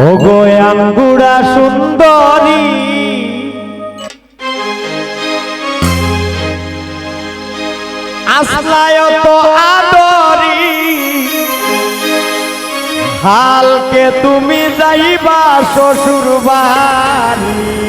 ওগো গোয়াঙ্গুড়া সুন্দরী। আদরি। হালকে তুমি যাইবা শ্বশুর বাড়ি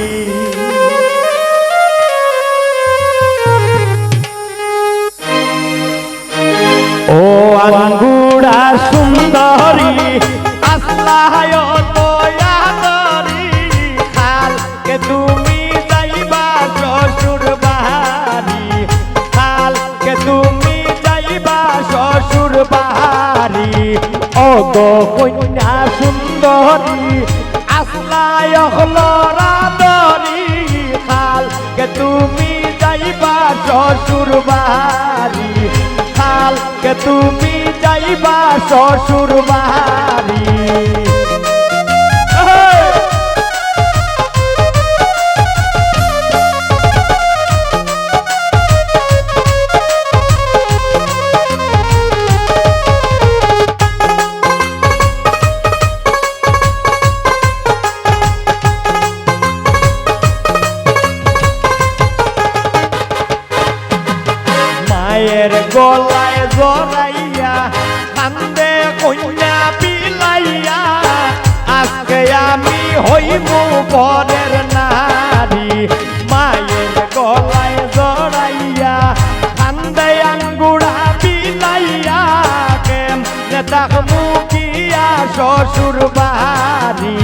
কন্যা সুন্দরী আসলায় হলরাদরি হালকে তুমি যাইবা শ্বশুর বাড়ি হালকে তুমি যাইবা শ্বশুর জড়াইয়া কান্দে কন্যা বিলাইয়া আজকে আমি হইব পরের নারী। মায়ের গলায় জড়াইয়া, কান্দে আঙ্গুড়া বিলাইয়া কেম নেতাক মুখিয়া শ্বশুর বাড়ি।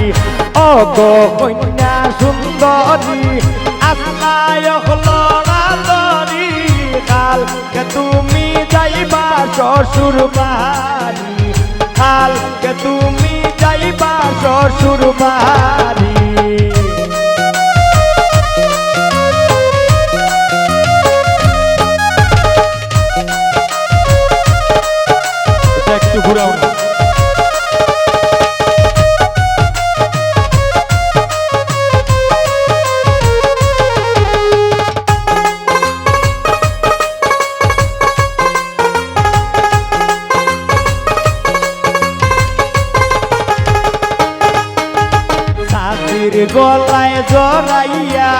ও গো কন্যা সুন্দরী আসলায় শ্বশুর বাড়ি। কালকে তুমি যাইবা শ্বশুর বাড়ি। গলায় জড়াইয়া,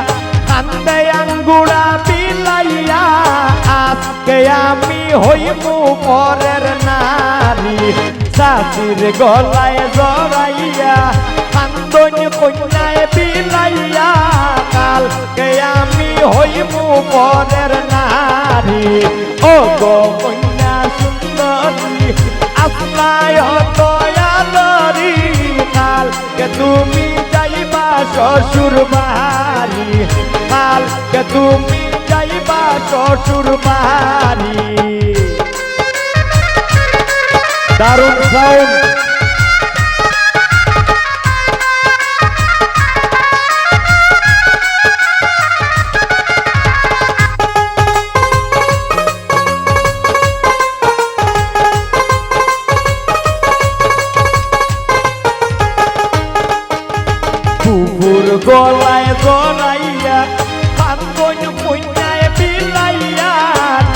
কান্দে আঙ্গুড়া বিলাইয়া, আজকে আমি হইব পরের নারী। সাথীর গলায় জড়াইয়া, কান্দন কন্যায় বিলাইয়া, কালকে আমি হইব পরের নারী। ও গো কন্যা সুন্দরী আসলায় দয়ালরি শ্বশুর বাড়ি কালকে তুমি যাইবা শ্বশুর বাড়ি দারুণ সাউন্ড গলায় জড়াইয়া কান্দন কন্যায় বিলাইয়া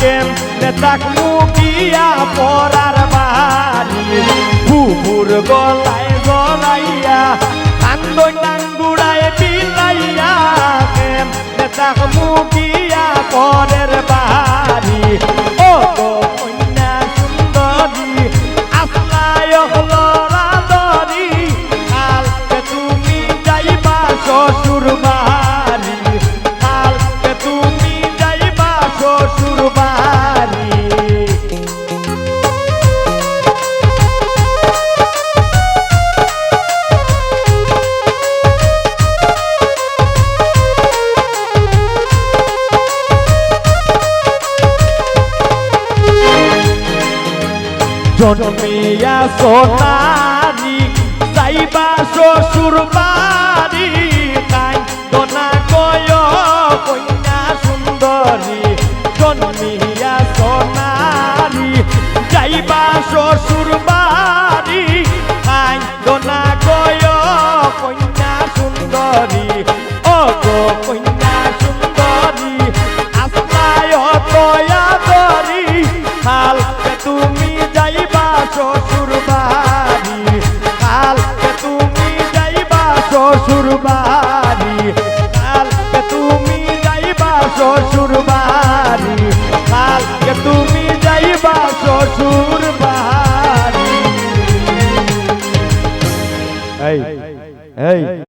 কেম নেতাক মুখিয়া পরার বাড়ি কুকুর গলায় জড়াইয়া কান্দন জন্মিয়া সোনারি যাইবা শ্বশুর বাড়ি